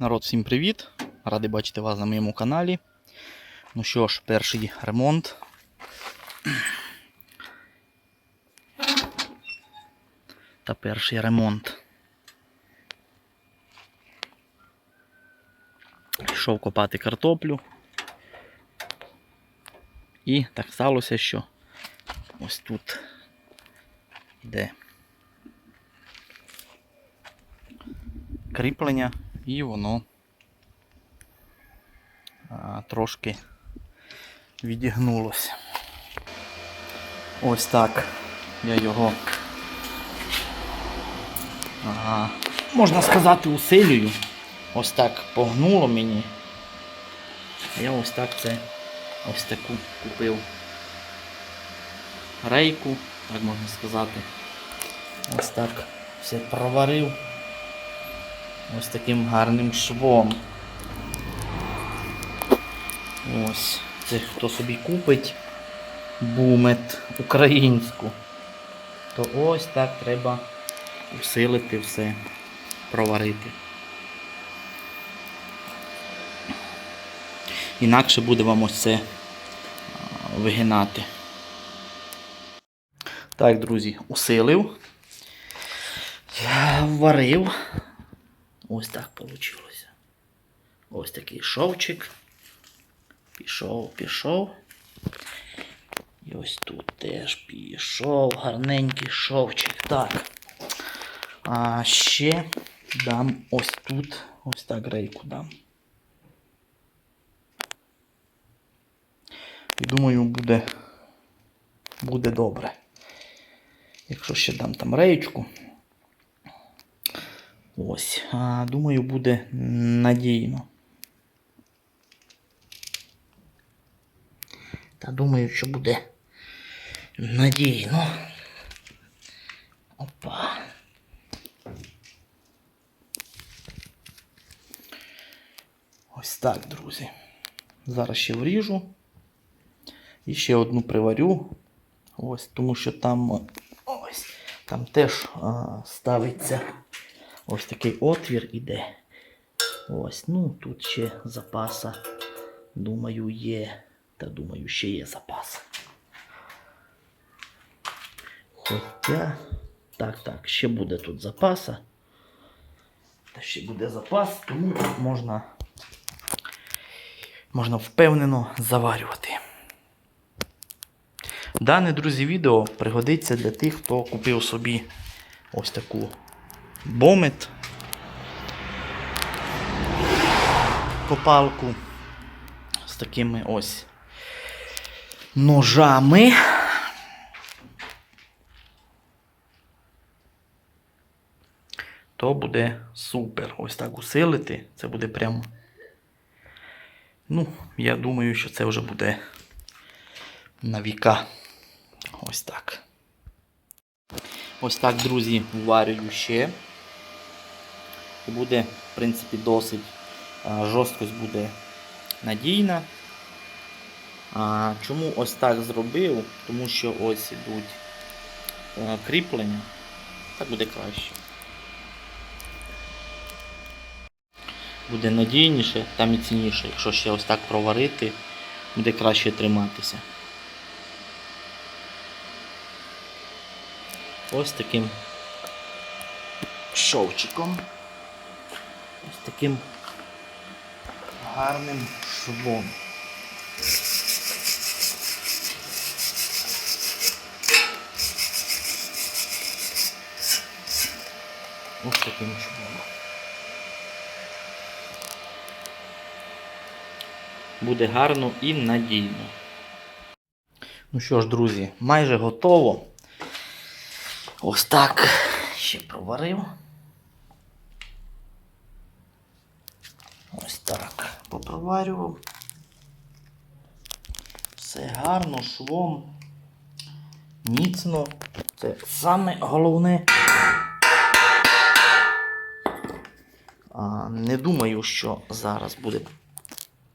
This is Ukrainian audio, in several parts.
Народ, всім привіт! Радий бачити вас на моєму каналі. Ну що ж, перший ремонт. Та перший ремонт. Пішов копати картоплю. І так сталося, що ось тут йде кріплення і воно трошки відігнулося. Ось так я його, ага, можна сказати, усилюю. Ось так погнуло мені. Я ось так це ось таку купив рейку, так можна сказати. Ось так все проварив ось таким гарним швом. Ось, це хто собі купить бумет українську, то ось так треба усилити все, проварити. Інакше буде вам ось це вигинати. Так, друзі, усилив. Варив. Ось так вийшло. Ось такий шовчик. Пішов, пішов. І ось тут теж пішов гарненький шовчик. Так. А ще дам ось тут, ось так рейку дам. І думаю, буде, буде добре. Якщо ще дам там реєчку. Ось, думаю, буде надійно. Та думаю, що буде надійно. Опа. Ось так, друзі. Зараз ще вріжу. І ще одну приварю. Ось, тому що там ось, там теж а, ставиться ось такий отвір іде. Ось, ну тут ще запаса, думаю, є. Та думаю, ще є запас. Хоча. Так, так, ще буде тут запаса. Та ще буде запас, тому можна, можна впевнено заварювати. Дане, друзі, відео пригодиться для тих, хто купив собі ось таку бомет, копалку з такими ось ножами. То буде супер. Ось так усилити. Це буде прям. Ну, я думаю, що це вже буде на віка. Ось так. Ось так, друзі, варюю ще. Буде, в принципі, досить жорсткость буде надійна. А, Чому ось так зробив? Тому що ось ідуть кріплення. Так буде краще. Буде надійніше та міцніше. Якщо ще ось так проварити, буде краще триматися. Ось таким шовчиком. Ось таким гарним швом. Ось таким швом. Буде гарно і надійно. Ну що ж, друзі, майже готово. Ось так ще проварив. Ось так попроварював. Все гарно, швом. Міцно. Це саме головне. А, не думаю, що зараз буде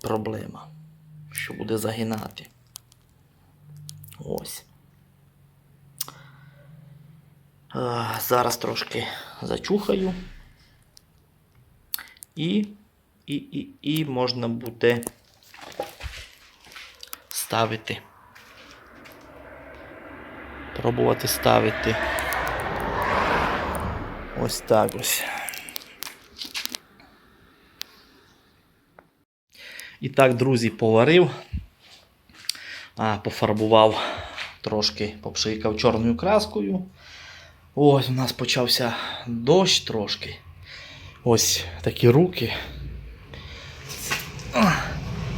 проблема, що буде загинати. Ось. Зараз трошки зачухаю і і, і, і можна буде ставити. Пробувати ставити. Ось так ось. І так, друзі, поварив, а, пофарбував трошки, попшикав чорною краскою. Ось у нас почався дощ трошки. Ось такі руки.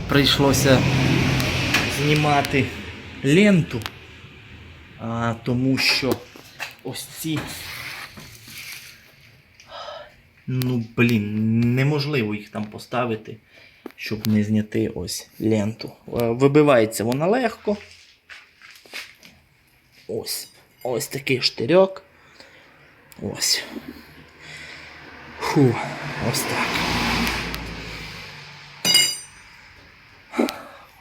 Прийшлося знімати ленту, а, тому що ось ці. Ну, блін, неможливо їх там поставити, щоб не зняти ось ленту. Е, Вибивається вона легко. Ось. Ось такий штирьок. Ось. Фу, ось так.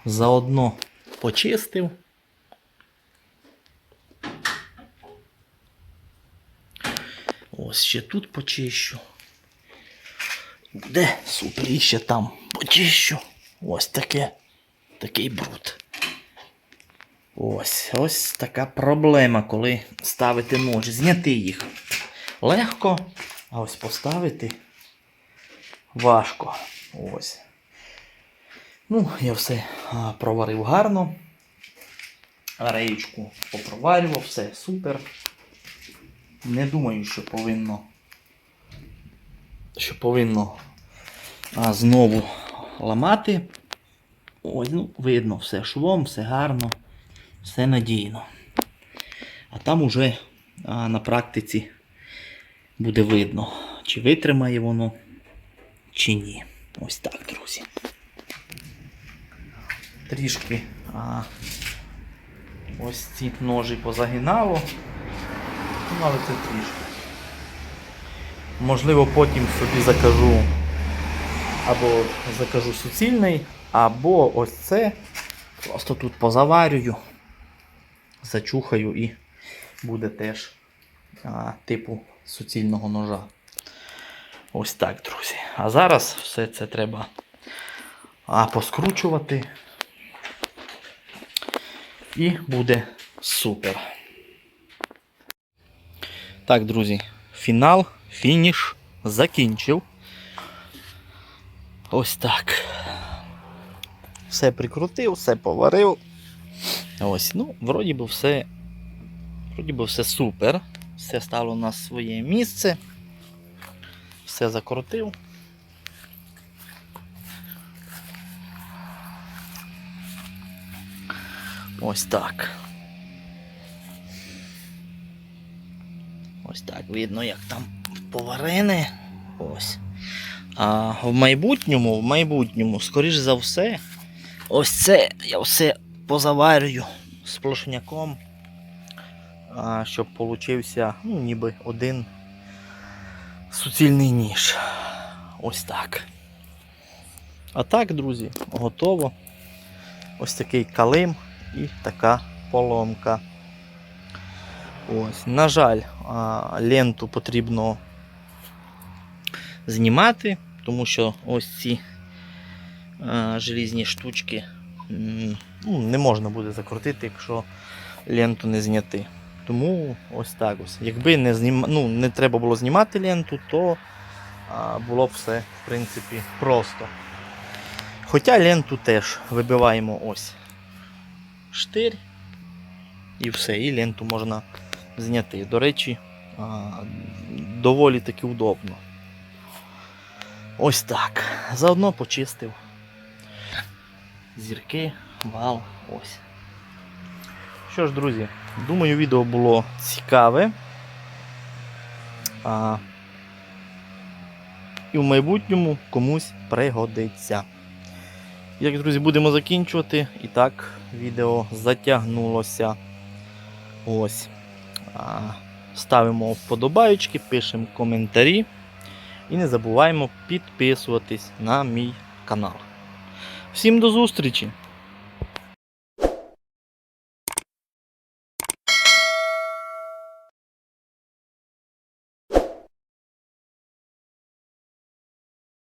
Заодно почистив. Ось ще тут почищу. Де? Супер, ще там почищу. Ось таке. Такий бруд. Ось ось така проблема, коли ставити ножі. Зняти їх легко, а ось поставити важко. Ось. Ну, я все проварив гарно. Реєчку попроварював, все супер. Не думаю, що повинно. Що повинно а, знову ламати. Ось, ну, видно, все швом, все гарно, все надійно. А там уже а, на практиці буде видно, чи витримає воно, чи ні. Ось так, друзі. Трішки а, ось ці ножі позагинало. Ну, але це трішки. Можливо, потім собі закажу або закажу суцільний, або ось це. Просто тут позаварюю, зачухаю і буде теж а, типу суцільного ножа. Ось так, друзі. А зараз все це треба а, поскручувати. І буде супер. Так, друзі, фінал, фініш закінчив. Ось так. Все прикрутив, все поварив. Ось, ну, вроді би все. Вроді би все супер. Все стало на своє місце. Все закрутив. Ось так. Ось так видно, як там поварене. Ось. А в майбутньому, в майбутньому, скоріш за все, ось це я все позаварюю сплошняком, а, щоб получився ну, ніби один суцільний ніж. Ось так. А так, друзі, готово. Ось такий калим і така поломка. Ось, на жаль, ленту потрібно знімати, тому що ось ці желізні штучки ну, не можна буде закрутити, якщо ленту не зняти. Тому ось так ось. Якби не, знім... ну, не треба було знімати ленту, то було б все в принципі просто. Хоча ленту теж вибиваємо ось штир і все, і ленту можна зняти. До речі, доволі таки удобно. Ось так. Заодно почистив зірки, вал. Ось. Що ж, друзі, думаю, відео було цікаве. А, і в майбутньому комусь пригодиться. Як, друзі, будемо закінчувати. І так, відео затягнулося. Ось. Ставимо вподобайки, пишемо коментарі. І не забуваємо підписуватись на мій канал. Всім до зустрічі!